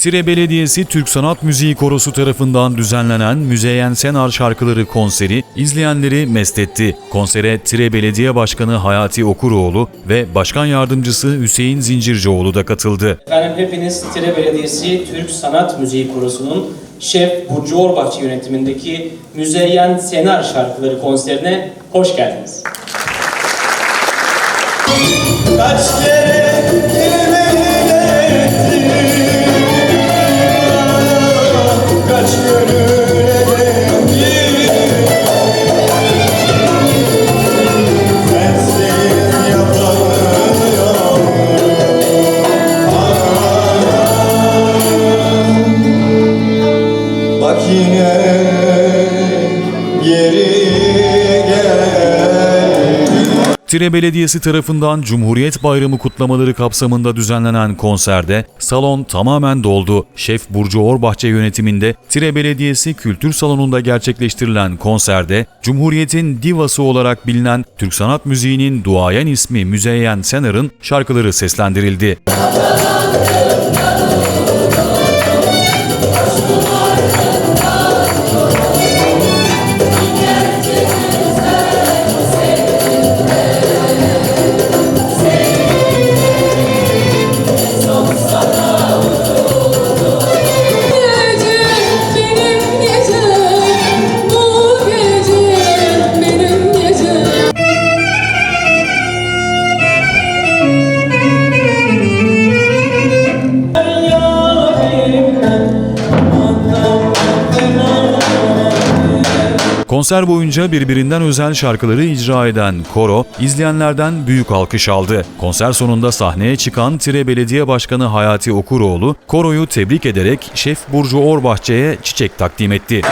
Tire Belediyesi Türk Sanat Müziği Korosu tarafından düzenlenen Müzeyyen Senar şarkıları konseri izleyenleri mest etti. Konsere Tire Belediye Başkanı Hayati Okuroğlu ve Başkan Yardımcısı Hüseyin Zincircioğlu da katıldı. Efendim hepiniz Tire Belediyesi Türk Sanat Müziği Korosu'nun Şef Burcu Orbahçı yönetimindeki Müzeyyen Senar şarkıları konserine hoş geldiniz. Kaç kere Tire Belediyesi tarafından Cumhuriyet Bayramı kutlamaları kapsamında düzenlenen konserde salon tamamen doldu. Şef Burcu Orbahçe yönetiminde Tire Belediyesi Kültür Salonu'nda gerçekleştirilen konserde Cumhuriyet'in divası olarak bilinen Türk sanat müziğinin duayen ismi Müzeyyen Senar'ın şarkıları seslendirildi. Konser boyunca birbirinden özel şarkıları icra eden koro, izleyenlerden büyük alkış aldı. Konser sonunda sahneye çıkan Tire Belediye Başkanı Hayati Okuroğlu, koroyu tebrik ederek Şef Burcu Orbahçe'ye çiçek takdim etti.